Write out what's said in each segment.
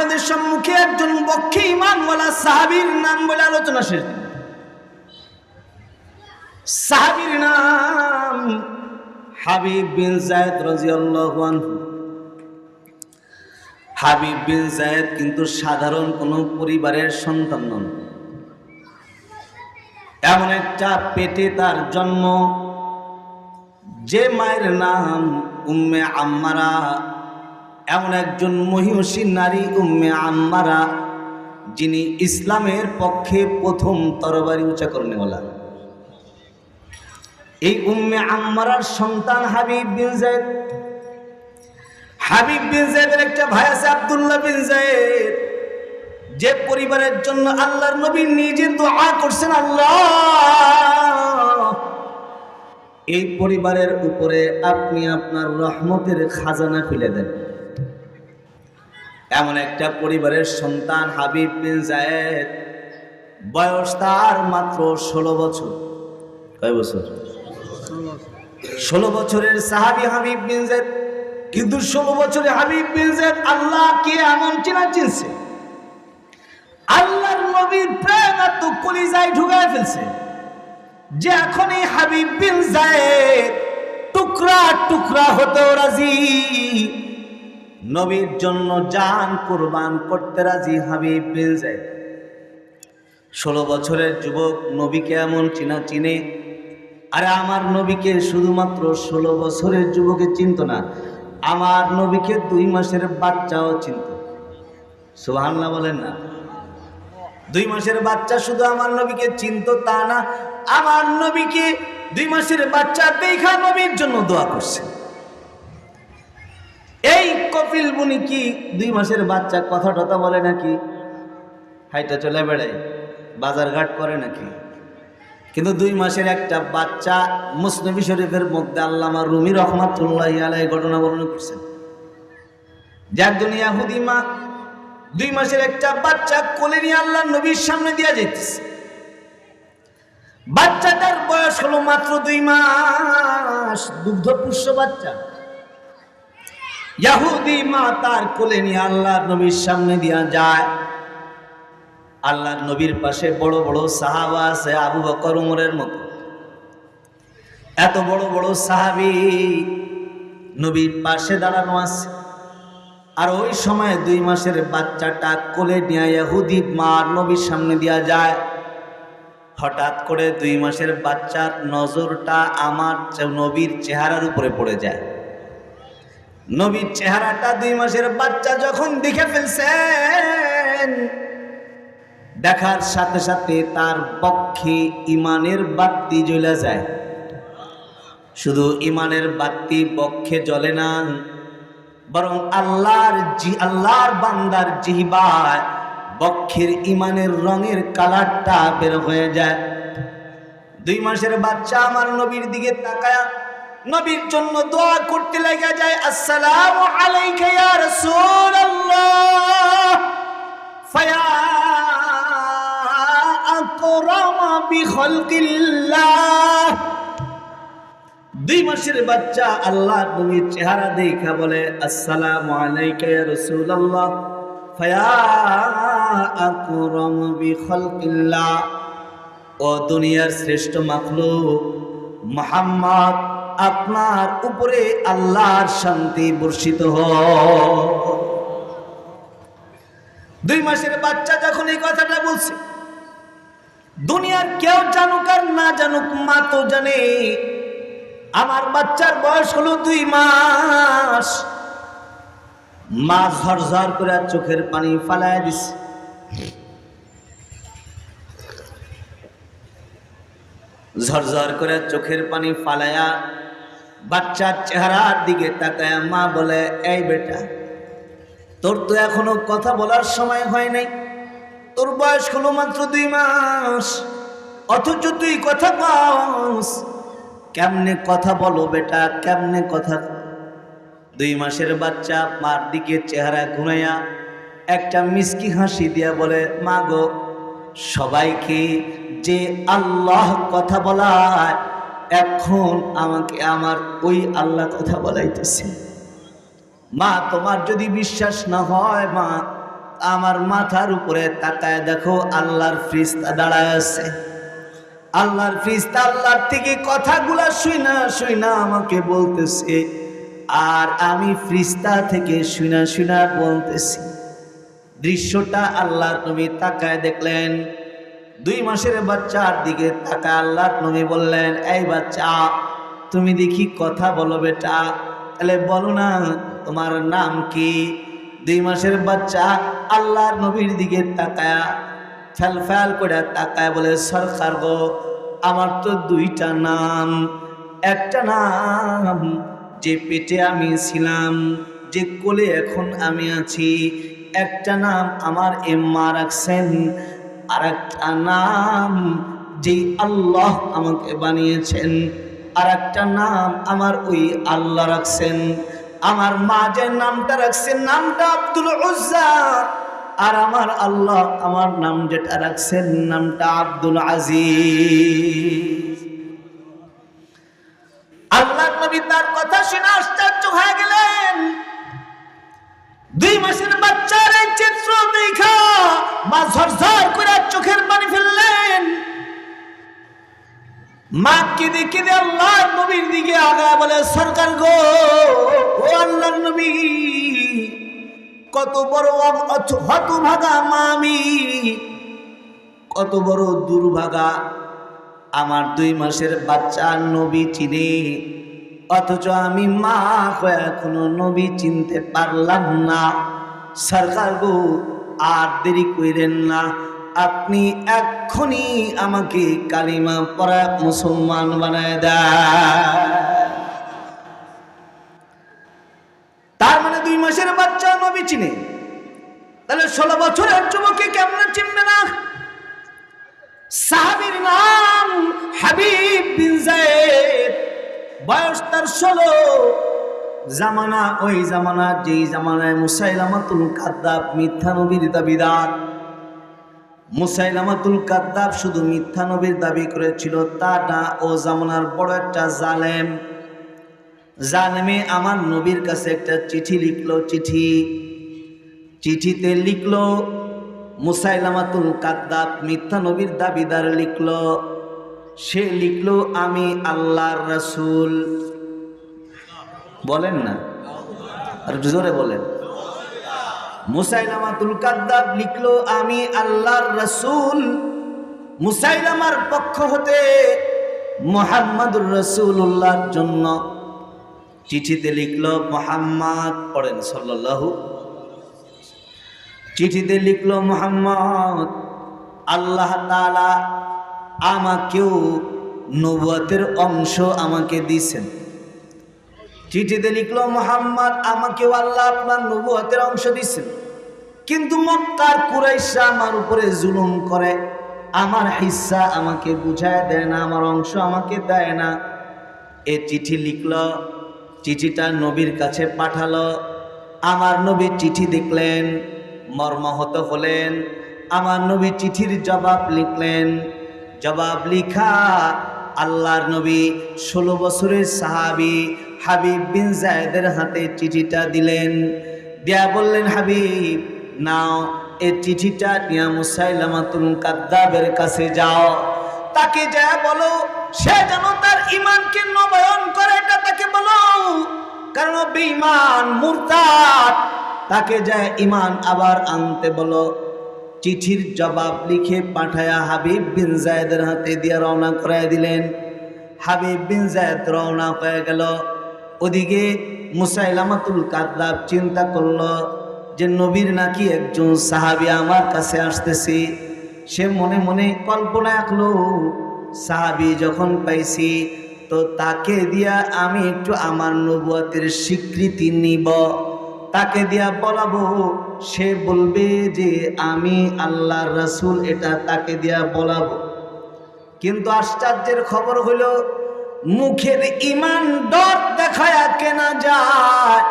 আপনাদের সম্মুখে একজন বক্ষে ইমানওয়ালা সাহাবীর নাম বলে আলোচনা শেষ। সাহাবীর নাম হাবিব বিন জায়দ রাদিয়াল্লাহু আনহু হাবিব বিন জায়দ কিন্তু সাধারণ কোনো পরিবারের সন্তান নন এমন একটা পেটে তার জন্ম, যে মায়ের নাম উম্মে আম্মারা এমন একজন মহিষী নারী উম্মে আম্মারা, যিনি ইসলামের পক্ষে প্রথম তরবারি উঁচা করেনেওয়ালা এই উম্মে আম্মারার সন্তান হাবিব বিন জায়দ হাবিব বিন জায়দের একটা ভাই আছে আব্দুল্লাহ বিন জায়দ যে পরিবারের জন্য আল্লাহর নবী নিজে দোয়া করছেন, আল্লাহ। এই পরিবারের উপরে আপনি আপনার রহমতের খাজানা খুলে দেন। এমন একটা পরিবারের সন্তান হাবিব বিন জায়েদ। বয়স তার মাত্র ষোলো বছর। কয় বছর? ষোলো বছরের সাহাবি হাবিব বিন জায়েদ। কিন্তু ষোলো বছরে হাবিব বিন জায়েদ আল্লাহ কে এমন চেনা চিনছে। আল্লাহর নবীর প্রেম এত কলিজায় ঢুকায় ফেলছে যে এখন এই হাবিব বিন জায়েদ টুকরা টুকরা হতেও রাজি। নবীর জন্য জান কোরবান করতে রাজি হাবিব বিন যায়। ষোলো বছরের যুবক নবীকে এমন চিনা চিনে। আরে আমার নবীকে শুধুমাত্র ষোলো বছরের যুবকে চিনত না, আমার নবীকে দুই মাসের বাচ্চাও চিনত। সুবহানাল্লাহ বলেন না। দুই মাসের বাচ্চা শুধু আমার নবীকে চিনত তা না, আমার নবীকে দুই মাসের বাচ্চা দেখা নবীর জন্য দোয়া করছে। এই কপিল বুনি কি দুই মাসের বাচ্চা কথা টথা বলে নাকি? হাইটা চলে বেড়ায়, বাজার ঘাট করে নাকি? কিন্তু দুই মাসের একটা বাচ্চা মুসনবী শরীফের মধ্যে আল্লামা রুমি রহমাতুল্লাহ আলাই ঘটনা বর্ণনা করছেন। যার একজন ইয়াহুদি মা দুই মাসের একটা বাচ্চা কোলে নিয়ে আল্লাহ নবীর সামনে দিয়া যেতেছে বাচ্চাটার বয়স হলো মাত্র দুই মাস, দুগ্ধপুষ্য বাচ্চা। ইয়াহুদি মা তার কোলে নিয়ে আল্লাহর নবীর সামনে দিয়া যায়। আল্লাহর নবীর পাশে বড় বড় সাহাবা আছে আবু বকর উমরের মতো। এত বড় বড় সাহাবি নবীর পাশে দাঁড়ানো আছে। আর ওই সময় দুই মাসের বাচ্চাটা কোলে নিয়ে ইহুদি মার নবীর সামনে দেওয়া যায়। হঠাৎ করে দুই মাসের বাচ্চার নজরটা আমার নবীর চেহারার উপরে পড়ে যায়। নবীর চেহারাটা দুই মাসের বাচ্চা যখন দেখে ফেলছেন, দেখার সাথে সাথে তার পক্ষে ইমানের বাতি জ্বলে যায়। শুধু ইমানের বাতি পক্ষে জ্বলে না, বরং আল্লাহর জি আল্লাহর বান্দার জিহবায় বক্ষের ইমানের রঙের কালারটা বের হয়ে যায়। দুই মাসের বাচ্চা আমার নবীর দিকে তাকায়া নবীর জন্য দোয়া করতে লেগে যায়, আসসালাম আলাইকা রাসূলুল্লাহ। ফায়া আকরামা বিখালকিল্লাহ। দুই মাসের বাচ্চা আল্লাহ নবীর চেহারা দেখা বলে, আসসালামু আলাইকা ইয়া ও দুনিয়ার শ্রেষ্ঠ মাখলুক মুহাম্মদ আপনার উপরে আল্লাহর শান্তি বর্ষিত দুই মাসের বাচ্চা যখন এই কথাটা বলছে, দুনিয়ার কেউ জানুক আর না জানুক, মা তো জানে, আমার বাচ্চার বয়স হলো দুই মাস। মা ঝরঝর করে চোখের পানি ফালায় দিছে। ঝরঝর করে চোখের পানি ফালায়া বাচ্চার চেহারার দিকে তাকায় মা বলে, এই বেটা, তোর তো এখনও কথা বলার সময় হয় নাই। তোর বয়স হলো মাত্র দুই মাস, অথচ তুই কথা কস। কেমনে কথা বলো বেটা, কেমনে কথা দুই মাসের বাচ্চা মার দিকে চেহারা ঘুমাইয়া একটা মিষ্টি হাসি দিয়া বলে, মা গো, সবাইকে যে আল্লাহ কথা বলায় এখন আমাকে আমার ওই আল্লাহ কথা বলাইতেছে। মা, তোমার যদি বিশ্বাস না হয়, মা, আমার মাথার উপরে তাকায় দেখো, আল্লাহর ফ্রিস্তা দাঁড়ায় আছে। আল্লাহর ফ্রিস্তা আল্লাহর থেকে কথাগুলা শুইনা শুইনা আমাকে বলতেছে, আর আমি ফ্রিস্তা থেকে শুনা শুনা বলতেছি। দৃশ্যটা আল্লাহর নবী তাকায় দেখলেন। দুই মাসের বাচ্চার দিকে তাকা আল্লাহর নবী বললেন, এই বাচ্চা, তুমি দেখি কথা বলো বেটা। তাহলে বলো না, তোমার নাম কি? দুই মাসের বাচ্চা আল্লাহর নবীর দিকে তাকায়া, ফ্যাল ফ্যাল করে তাকায় বলে, সরকার গো, আমার তো দুইটা নাম। একটা নাম যে পেটে আমি ছিলাম, যে কোলে এখন আমি আছি। একটা নাম আমার এম্মা রাখছেন আর একটা নাম যে আল্লাহ আমাকে বানিয়েছেন আর একটা নাম আমার ওই আল্লাহ রাখছেন। আমার মা যে নামটা রাখছেন, নামটা আব্দুল উজ্জা। আর আমার আল্লাহ আমার নাম যেটা রাখছেন, নামটা আব্দুল আজিজ। আল্লাহ নবী তার কথা শুনে আশ্চর্য হয়ে গেলেন। দুই মাসের বাচ্চার এই চিত্র দেখা। মা ঝরঝর করে চোখের পানি ফেললেন। মা কেঁদে কেঁদে আল্লাহর নবীর দিকে আগা বলে, সরকার গো, ও আল্লাহর নবী, কত বড় হতভাগা মা আমি। কত বড় দুর্ভাগা। আমার দুই মাসের বাচ্চা নবী চিনে। অথচ আমি মা হয়ে এখনও নবী চিনতে পারলাম না। সরকার গো, আর দেরি কইরেন না। আপনি এক্ষুনি আমাকে কালিমা পড়া মুসলমান বানায় দেয় তার মানে দুই মাসের বাচ্চা নবী চিনে। তাহলে ষোলো বছরের যুবকে কেমন চিনবে না? সাহাবীর নাম হাবিব বিন জায়েদ বয়স তার ষোলো। জামানা ওই জামানা, যেই জামানায় মুসাইলামাতুল কাদ্দাব মিথ্যা নবীর দাবিদার মুসাইলামাতুল কাদ্দাব শুধু মিথ্যা নবীর দাবি করেছিল, তা না, ও জামানার বড় একটা জালেম। জালেমে আমার নবীর কাছে একটা চিঠি লিখলো, চিঠি। চিঠিতে লিখলো, মুসাইলামাতুল কাদ্দাব মিথ্যা নবীর দাবিদার লিখলো সে লিখলো, আমি আল্লাহর রসুল। বলেন না। আর জোরে বলেন। মুসাইলামাতুল কাদ্দাব লিখলো, আমি আল্লাহর রসুল। মুসাইলামার পক্ষ হতে মোহাম্মদুর রসুল্লাহর জন্য চিঠিতে লিখলো, মোহাম্মদ পড়েন সাল্লাল্লাহু। চিঠিতে লিখলো, মোহাম্মদ আল্লাহ তালা আমাকেও নবুয়াতের অংশ আমাকে দিছেন চিঠিতে লিখলো, মোহাম্মদ, আমাকেও আল্লাহ আপনার নবুয়াতের অংশ দিছেন কিন্তু মক্কার কুরাইশা আমার উপরে জুলুম করে। আমার হিস্সা আমাকে বুঝায় দেয় না, আমার অংশ আমাকে দেয় না। এ চিঠি লিখল, চিঠিটা নবীর কাছে পাঠালো। আমার নবী চিঠি দেখলেন, মর্মাহত হলেন। আমার নবী চিঠির জবাব লিখলেন জবাব লিখা, আল্লাহর নবী ষোলো বছরের সাহাবি হাবিব বিন জায়দের হাতে চিঠিটা দিলেন। দিয়া বললেন, হাবিব, নাও এ চিঠিটা নিয়া মুসাইলামাতুল কাদ্দাবের কাছে যাও। তাকে যা বলো, সে যেন তার ইমানকে নবায়ন করে, এটা তাকে বলো। কারণ বেঈমান, মুরতাদ। তাকে যায় ইমান আবার আনতে বলো। চিঠির জবাব লিখে পাঠায়া হাবিব বিন জায়দের হাতে দিয়ে রওনা করাই দিলেন। হাবিব বিন জায়দ রওনা হয়ে গেল। ওদিকে মুসাইলামাতুল কাদ্দাব চিন্তা করল যে, নবীর নাকি একজন সাহাবি আমার কাছে আসতেছে। সে মনে মনে কল্পনা আঁকলো সাহাবি যখন পাইছি, তো তাকে দিয়া আমি একটু আমার নবুয়াতের স্বীকৃতি নিব। তাকে দিয়া বলাবো সে বলবে যে আমি আল্লাহর রাসূল এটা তাকে দিয়া বলাবো। কিন্তু আশ্চর্যের খবর হলো মুখের ইমান ডর দেখায়া কেনা যায়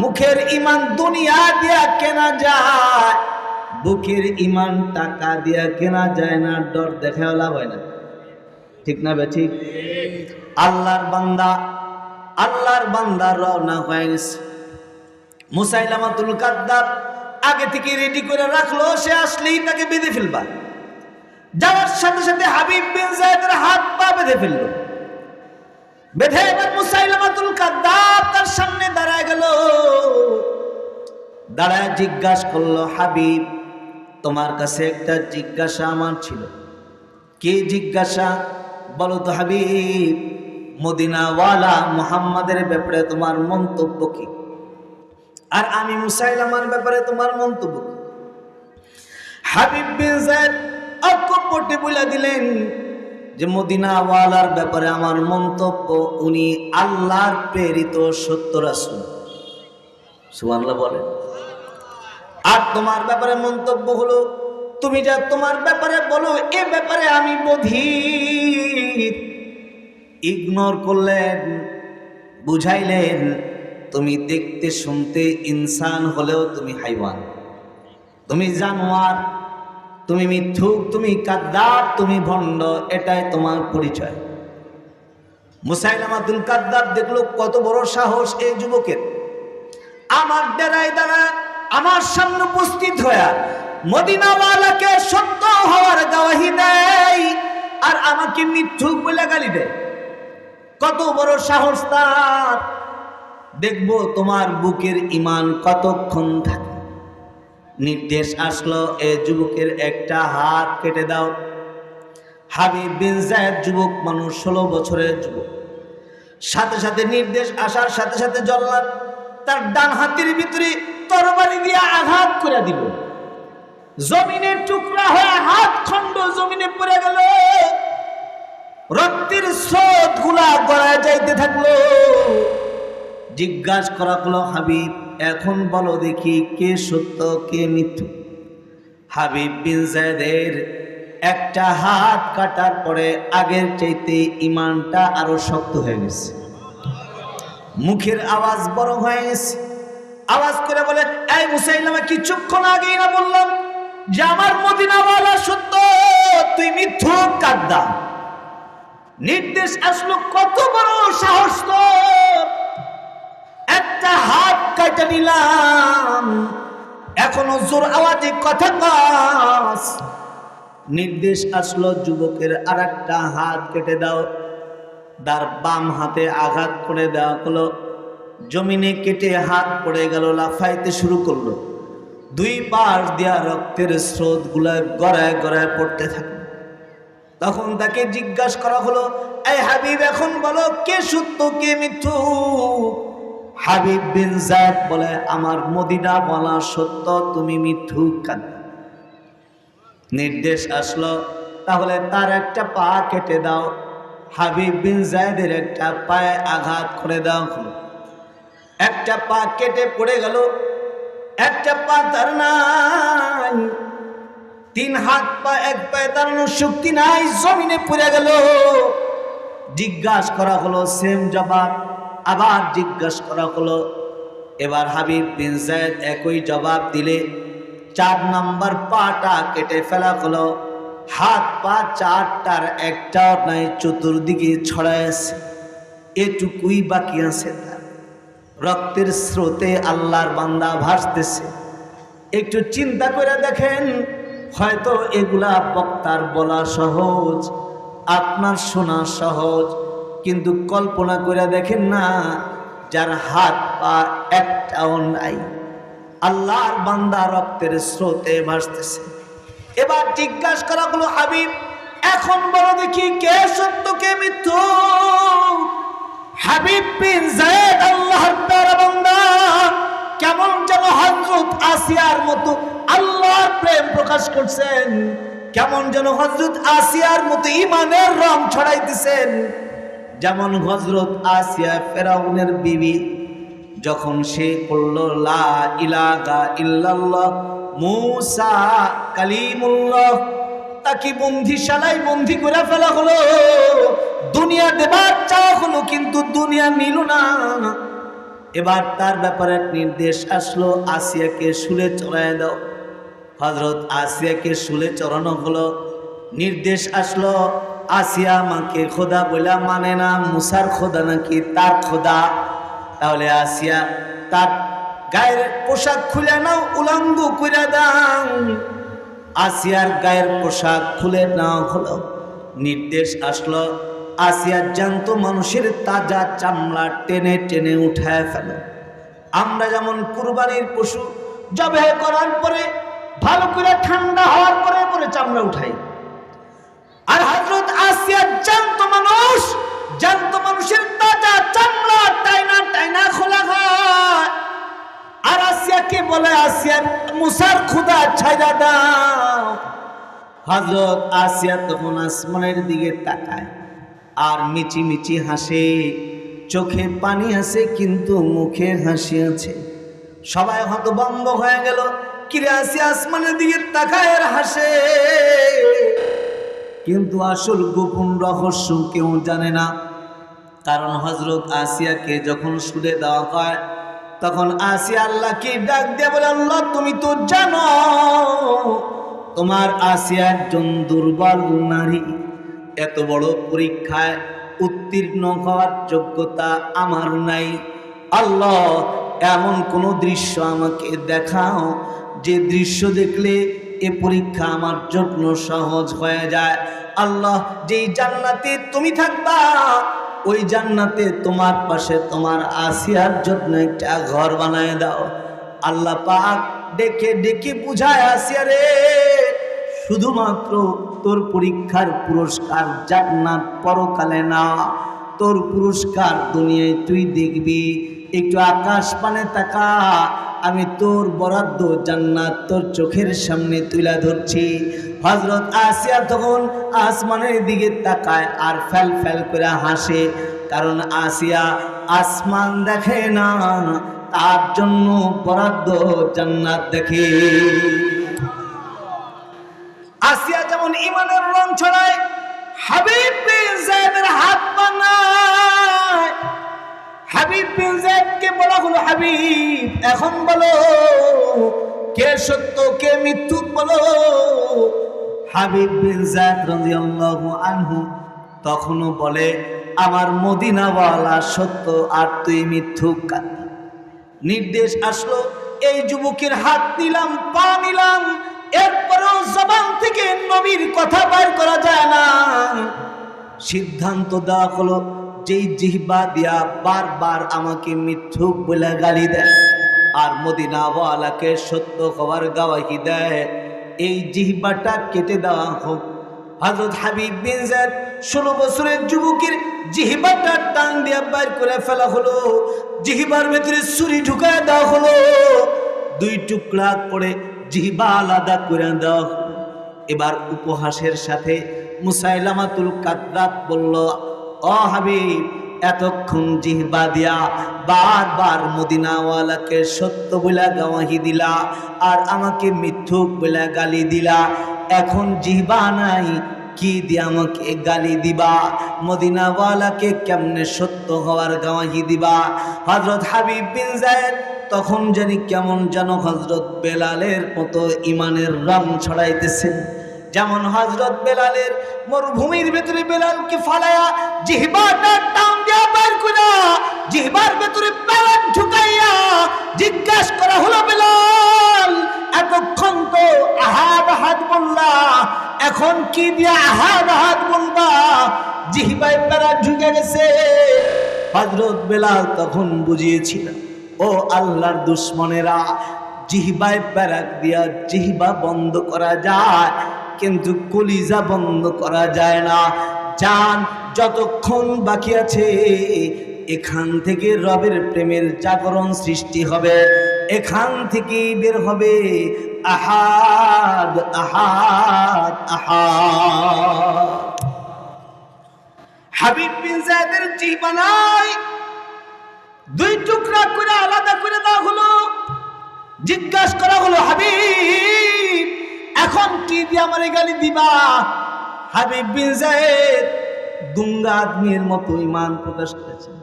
মুখের ইমান দুনিয়া দিয়া কেনা যায় বুকের ইমান টাকা দিয়া কেনা যায় না ডর দেখায় লাভ হয় না। ঠিক না বে ঠিক। আল্লাহর বান্দা আল্লাহর বান্দা রওনা হয়ে গেছে। মুসাইলামাতুল কাদ্দাব আগে থেকে রেডি করে রাখল, সে আসলেই তাকে বেঁধে ফেলবা। যাওয়ার সাথে সাথে হাবিব বিন জায়েদের হাত পা বেঁধে ফেলল। বেঁধে এবার মুসাইলামাতুল কাদ্দাব তার সামনে দাঁড়ায় গেল। দাঁড়ায় জিজ্ঞাসা করল, হাবিব, তোমার কাছে একটা জিজ্ঞাসা আমার ছিল। কি জিজ্ঞাসা? বলো তো হাবিব, মদিনাওয়ালা মুহাম্মাদের ব্যাপারে তোমার মন্তব্য কি? আর আমি মুসাইলামার ব্যাপারে তোমার মন্তব্য হাবিব বিন জায়েদ অকপটে বলে দিলেন যে মদিনাওয়ালার ব্যাপারে আমার মন্তব্য, উনি আল্লাহর প্রেরিত সত্য রাসূল। সুবহানাল্লাহ বলেন। আর তোমার ব্যাপারে মন্তব্য হলো, তুমি যা তোমার ব্যাপারে বলো, এ ব্যাপারে আমি বধির। ইগনোর করলেন, বুঝাইলেন তুমি দেখতে, শুনতে ইনসান হলেও তুমি হাইওয়ান। তুমি জানোয়ার, তুমি মিথ্যুক, তুমি কাদ্দার, তুমি ভণ্ড, এটাই তোমার পরিচয়। মুসাইলামাতুল কাদ্দার দেখল কত বড় সাহস এই যুবকের। আমার ডেরায় দ্বারা আমার সামনে উপস্থিত হয়ে মদিনাওয়ালাকে সত্য হওয়ার গাওয়াহি দেয় আর আমাকে মিথ্যুক বলে গালি দেয়। কত বড় সাহস তার। দেখব তোমার বুকের ইমান কতক্ষণ থাকে। নির্দেশ আসলো, এ যুবকের একটা হাত কেটে দাও। হাবিব বিন জায়েদ যুবক মানুষ, ষোলো বছরের যুবক। সাথে সাথে নির্দেশ আসার সাথে সাথে জল্লাদ, তার ডান হাতের ভিতরে তরবারি দিয়ে আঘাত করে দিল। জমিনের টুকরা হয়ে হাত খণ্ড জমিনে পড়ে গেল। রক্তের স্রোতগুলা গড়ায় যাইতে থাকল। জিজ্ঞাসা করা হলো, হাবিব, এখন বলো দেখি কে সত্য, কে মিথ্যু? হাবিব বিন জায়দের একটা হাত কাটার পরে আগের চাইতে ইমানটা আরও শক্ত হয়ে গেছে। মুখের আওয়াজ বড় হয়ে গেছে। আওয়াজ করে বলে, এই মুসাইলামা, কিছুক্ষণ আগেই না বললাম যে আমার মদিনাওয়ালা সত্য, তুই মিথ্যু কাদ্দা নির্দেশ আসলো, কত বড় সাহস তোর? একটা হাত কাটা নিলাম। এখনও জোর আওয়াজে কথা কাস। নির্দেশ আসলো, যুবকের আর একটা হাত কেটে দাও। তার বাম হাতে আঘাত করে দেওয়া হলো। জমিনে কেটে হাত পড়ে গেল, লাফাইতে শুরু করল। দুই পাশ দেওয়া রক্তের স্রোতগুলা গড়ায় গড়ায় পড়তে থাকে। তখন তাকে জিজ্ঞাসা করা হলো, এই হাবিব, এখন বলো, কে সত্য, কে মিথ্যু? হাবিব বিন জায়দ বলে, আমার মদিনা বলা সত্য, তুমি মিথ্যু কান? নির্দেশ আসলো, তাহলে তার একটা পা কেটে দাও। হাবিব বিন জায়দের একটা পায়ে আঘাত করে দাও একটা পা কেটে পড়ে গেল, একটা পা তার নাই। তিন হাত পা, এক পায়ে দাঁড়ানোর শক্তি নাই, জমিনে পড়ে গেল। জিজ্ঞাসা করা হলো, সেম জবাব আবার জিজ্ঞাসা করা হলো, এবার হাবিব বিন জায়দ একই জবাব দিলে, চার নাম্বার পাটা কেটে ফেলা হলো, হাত পা চারটার একটাও নাই চতুর্দিকে ছড়ায় আছে, এটুকুই বাকি আছে তার। রক্তের স্রোতে আল্লাহর বান্দা ভাসতেছে। একটু চিন্তা করে দেখেন, হয়তো এগুলা বক্তার বলা সহজ, আপনার শোনা সহজ কিন্তু কল্পনা করে দেখেন না, যার হাত পা একটাও নাই। আল্লাহর বান্দা রক্তের স্রোতে ভাসতেছে। এবার জিজ্ঞাসা করা হলো, হাবিব, এখন বলো দেখি কে সত্য, কে মিথ্যু? হাবিব বিন জায়েদ আল্লাহর বান্দা। কেমন যেন হযরত আসিয়ার মতো আল্লাহর প্রেম প্রকাশ করছেন। কেমন যেন হযরত আসিয়ার মতো ইমানের রং ছড়াইতেছেন। যেমন হজরত আসিয়া ফেরাউনের বিবি, যখন সে পড়ল লা ইলাহা ইল্লাল্লাহ, মুসা কালিমুল্লাহ। তাকে বন্দিশালায় বন্দি করে ফেলা হলো। দুনিয়া দেবার চাওয়া হলো, কিন্তু দুনিয়া নিল না। এবার তার ব্যাপারে নির্দেশ আসলো, আসিয়াকে শুলে চড়ায় দাও। হজরত আসিয়াকে শুলে চড়ানো হলো। নির্দেশ আসলো আসিয়া মাকে খোদা বলে মানে না, মুসার খোদা নাকি তার খোদা? তাহলে আসিয়া তার গায়ের পোশাক খুলে নাও, উলঙ্গ করে দাও। আসিয়ার গায়ের পোশাক খুলে নাও হলো নির্দেশ আসলো আসিয়ার জ্যান্ত মানুষের তাজা চামড়া টেনে টেনে উঠায় ফেলো। আমরা যেমন কুরবানির পশু জবে করার পরে, ভালো করে ঠান্ডা হওয়ার পরে পরে চামড়া উঠাই। আর হজরত আসিয়া জ্যান্ত মানুষ, জ্যান্ত মানুষের তাজা চামড়া টাইনা টাইনা খোলা হয়। আর আসিয়াকে বলে, আসিয়ার মুসার খুদা ছাইরা দাও। হজরত আসিয়া তখন আসমানের দিকে তাকায়, আর মিচি মিচি হাসে। চোখে পানি আসে কিন্তু মুখে হাসি আছে। সবাই হতবম্ব হয়ে গেল। কিরে আসিয়া আসমানের দিকে তাকায় আর হাসে। কিন্তু আসল গোপন রহস্য কেউ জানে না। কারণ হজরত আসিয়াকে যখন সুরে দেওয়া হয়, তখন আসিয়া আল্লাহকে ডাক দিয়ে বলে, আল্লাহ, তুমি তো জানো, তোমার আসিয়া একজন দুর্বল নারী। এত বড় পরীক্ষায় উত্তীর্ণ হওয়ার যোগ্যতা আমার নাই। আল্লাহ, এমন কোন দৃশ্য আমাকে দেখাও, যে দৃশ্য দেখলে এ পরীক্ষা আমার জন্য সহজ হয়ে যায়। আল্লাহ, যেই জান্নাতে তুমি থাকবা, ওই জান্নাতে তোমার পাশে তোমার আসিয়ার জন্য একটা ঘর বানায় দাও। আল্লাহ পাক ডেকে ডেকে বুঝায় আসিয়া রে, শুধুমাত্র তোর পরীক্ষার পুরস্কার জান্নাত পরকালে না, তোর পুরস্কার দুনিয়ায় তুই দেখবি। একটু আকাশ পানে তাকা, আমি তোর বরাদ্দ জান্নাত তোর চোখের সামনে তুলে ধরছি। হজরত আসিয়া তখন আসমানের দিকে তাকায় আর ফেল ফেল করে হাসে, কারণ আসিয়া আসমান দেখে না, তার জন্য বরাদ্দ জান্নাত দেখে। আসিয়া যেমন ইমানের রং ছড়ায়, হাবিব হাত বানায়। হাবিব বিন জায়েদকে বলা হলো, হাবিব, এখন বলো, কে সত্য, কে মিথ্যু বলো? হাবিব বিন জায়েদ রাদিয়াল্লাহু আনহু তখনও বলে, আমার মদিনাওয়ালা সত্য আর তুই মিথ্যুক নির্দেশ আসলো, এই যুবকের হাত নিলাম, পা নিলাম, এরপরেও জবান থেকে নবীর কথা বাইর করা যায় না। সিদ্ধান্ত দেওয়া হলো যেই জিহ্বা দিয়া বারবার আমাকে মিথ্যুক বলে গালি দেয়, আর মদিনাওয়ালাকে সত্য খবর গাওয়াহি দেয়, এই জিহ্বাটা কেটে দেওয়া হোক। হজরত হাবিব বিন জায়দ ষোলো বছরের যুবকের জিহিবাটা টান দিয়ে বাইর করে ফেলা হলো। জিহিবার ভেতরে ছুরি ঢুকায় দেওয়া হলো। দুই টুকরা করে জিহিবা আলাদা করে দেওয়া এবার উপহাসের সাথে মুসাইলামাতুল কাদ্দাব বলল ও হাবিব, এতক্ষণ জিহবা দিয়া বারবার মদিনাওয়ালাকে সত্য বলে গাওয়াহি দিলা আর আমাকে মিথ্যুক বলে গালি দিলা। এখন জিহবা নাই, কি দিয়ে আমাকে গালি দিবা? মদিনাওয়ালাকে কেমনে সত্য হওয়ার গাওয়াহি দিবা? হজরত হাবিব বিন জায়েদ তখন জানি কেমন যেন হজরত বেলালের মতো ইমানের রং ছড়াইতেছেন যেমন হজরত বেলালের মরুভূমির ভেতরে বেলালকে ফালায়া জিহবাটা টান দিয়া বের করা জিহবার ভেতরে বেলাল ঢুকাইয়া জিজ্ঞাসা করা হলো, বেলাল, এতক্ষণ তো আহাদ হাত বললা, এখন কি দিয়া আহাদ হাত বলবা? জিহবাই বেড়া ঢুকে গেছে। হজরত বেলাল তখন বুঝিয়েছিল ও আল্লাহর দুশ্মনেরা, জিহবায় প্যারাক দিয়া জিহবা বন্ধ করা যায় কিন্তু কলিজা বন্ধ করা যায় না। জান যতক্ষণ বাকি আছে, এখান থেকে রবের প্রেমের জাগরণ সৃষ্টি হবে। এখান থেকেই বের হবে আহাদ আহাদ আহাদ। হাবিব বিন জায়দের জিহবানায় দুই টুকরা করে আলাদা করে দেওয়া হলো। জিজ্ঞাসা করা হলো, হাবিব এখন কি দিয়ে আমার গালি দিবা? হাবিব বিন জায়েদ দুঙ্গা আদমির মতো ইমান প্রকাশ করেছেন।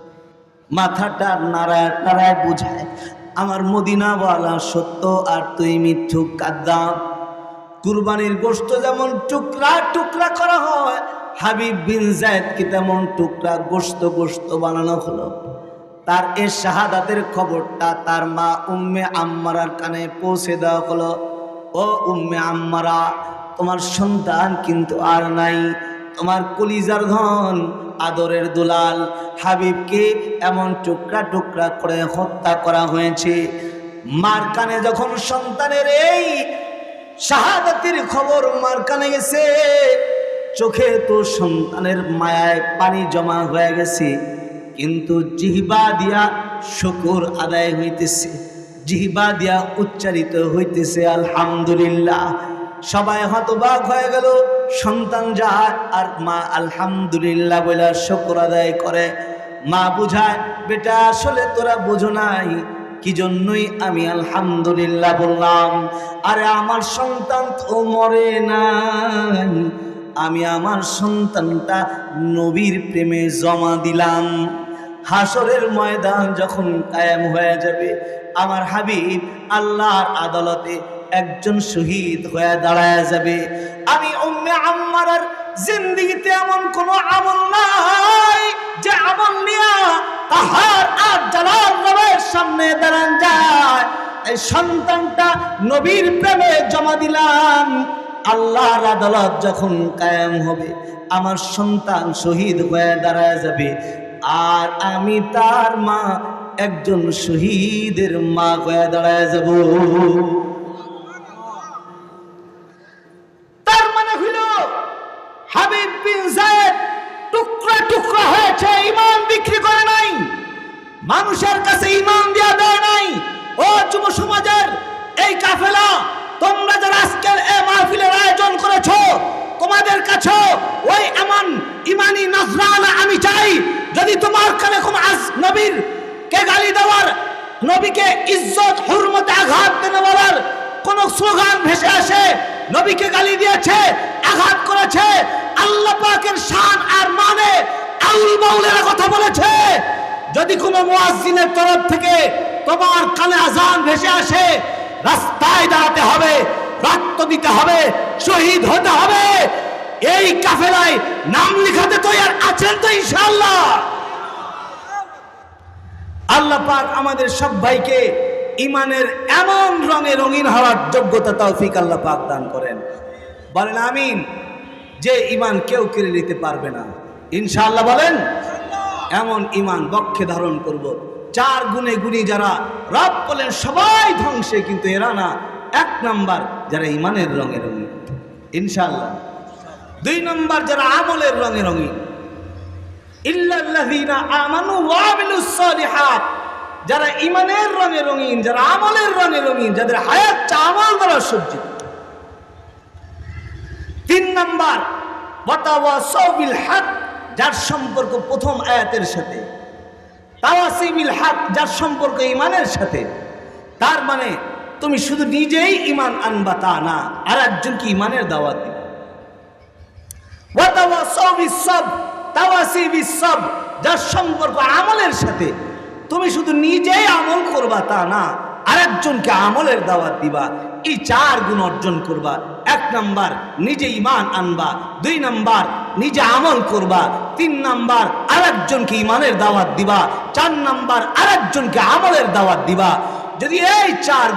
মাথাটা নাড়ায় নাড়ায় বুঝায়, আমার মদিনাওয়ালা সত্য আর তুই মিথ্যু কাদ্দাম। কুরবানির গোশত যেমন টুকরা টুকরা করা হয়, হাবিব বিন জায়েদকে তেমন টুকরা গোশত গোশত বানানো হলো। তার এ শাহাদাতের খবরটা তার মা উম্মে আম্মারার কানে পৌঁছে দেওয়া হলো। ও উম্মে আম্মারা, তোমার সন্তান কিন্তু আর নাই। তোমার কলিজার ধন, আদরের দুলাল, হাবিবকে এমন টুকরা টুকরা করে হত্যা করা হয়েছে। মার কানে যখন সন্তানের এই শাহাদাতের খবর মার কানে গেছে, চোখে তো সন্তানের মায়ায় পানি জমা হয়ে গেছে, কিন্তু জিহবা দিয়া শুকুর আদায় হইতেছে। জিহবা দিয়া উচ্চারিত হইতেছে, আলহামদুলিল্লাহ। সবাই হতবাক হয়ে গেল, সন্তান যায় আর মা আলহামদুলিল্লাহ বলে শুকুর আদায় করে। মা বুঝায়, বেটা, আসলে তোরা বোঝো নাই কি জন্যই আমি আলহামদুলিল্লাহ বললাম, আরে আমার সন্তান তো মরে নাই, আমি আমার সন্তানটা নবীর প্রেমে জমা দিলাম। হাসরের ময়দান যখন কায়েম হয়ে যাবে আমার হাবিব আল্লাহর আদালতে একজন শহীদ হয়ে দাঁড়ায় যাবে। আমি উম্মে আম্মারার জিন্দিগিতে এমন কোনো আমল নাই যে আমল নিয়া তাহার আর জালাল রবের সামনে দাঁড়ান যায়। এই সন্তানটা নবীর প্রেমে জমা দিলাম। আল্লাহর আদালত যখন কায়েম হবে, আমার সন্তান শহীদ হয়ে দাঁড়ায় যাবে। আর আমি তার মা একজন শহীদের মা হয়ে দাঁড়ায় যাব। তার মানে হইল, হাবিব বিন জায়েদ টুকরা টুকরা হয়েছে, ইমান বিক্রি করে নাই, মানুষের কাছে ইমান দেওয়া দেয় নাই। ও যুব সমাজের এই কাফেলা, তোমরা যারা আজকের এই মাহফিলের আয়োজন করেছ, তোমাদের কাছে ওই এমন ইমানি নজরানা আমি চাই, যদি তোমার কানে কোনো আজ নবীর কে গালি দেওয়ার? নবীকে ইজ্জত, হুরমতে, আঘাত দেনে বলার কোন স্লোগান ভেসে আসে? নবীকে গালি দিয়েছে, আঘাত করেছে, আল্লাহ পাকের শান আর মানে আউল বাউলের কথা বলেছে। যদি কোনো মুয়াজ্জিনের তরফ থেকে তোমার কানে আজান ভেসে আসে, রাস্তায় দাঁড়াতে হবে, রক্ত দিতে হবে, শহীদ হতে হবে। এই কাফেলায় নাম লিখাতে তৈরি আছেন তো ইনশাআল্লাহ। আল্লাহ পাক আমাদের সব ভাইকে ইমানের এমন রঙে রঙিন হওয়ার যোগ্যতা, তৌফিক আল্লাহ পাক দান করেন। বলেন আমিন। যে ইমান কেউ কেড়ে নিতে পারবে না। ইনশাআল্লাহ বলেন, এমন ইমান বক্ষে ধারণ করব। চার গুণে গুণী যারা রব বলেন, সবাই ধ্বংসে, কিন্তু এরা না। এক নাম্বার যারা ইমানের রঙে রঙিন। ইনশাআল্লাহ। দুই নাম্বার যারা আমলের রঙে রঙিন। ইল্লাল্লাযীনা আমানু যারা ইমানের রঙে রঙিন, যারা আমলের রঙে রঙিন, যাদের হায়াত আমল দ্বারা সজ্জিত। তিন নাম্বার, ওয়াতাওয়াসাউ বিল হক, যার সম্পর্ক প্রথম আয়াতের সাথে। তাওয়াসি বিল হক, যার সম্পর্ক ইমানের সাথে। তার মানে তুমি শুধু নিজেই ইমান আনবা তা না আর একজনকে ইমানের দাওয়াত দিবা? ওয়াতাওয়াসাউ বিসসাব তাওয়াসি যার সম্পর্ক আমলের সাথে। তুমি শুধু নিজেই আমল করবা তা না, আরেকজনকে আমলের দাওয়াত দিবা। এই চার গুণ অর্জন করবা। এক নাম্বার, নিজে ইমান আনবা। দুই নাম্বার, নিজে আমল করবা। তিন নাম্বার, আরেকজনকে ইমানের দাওয়াত দিবা। চার নাম্বার, আরেকজনকে আমলের দাওয়াত দিবা। যদি এই চার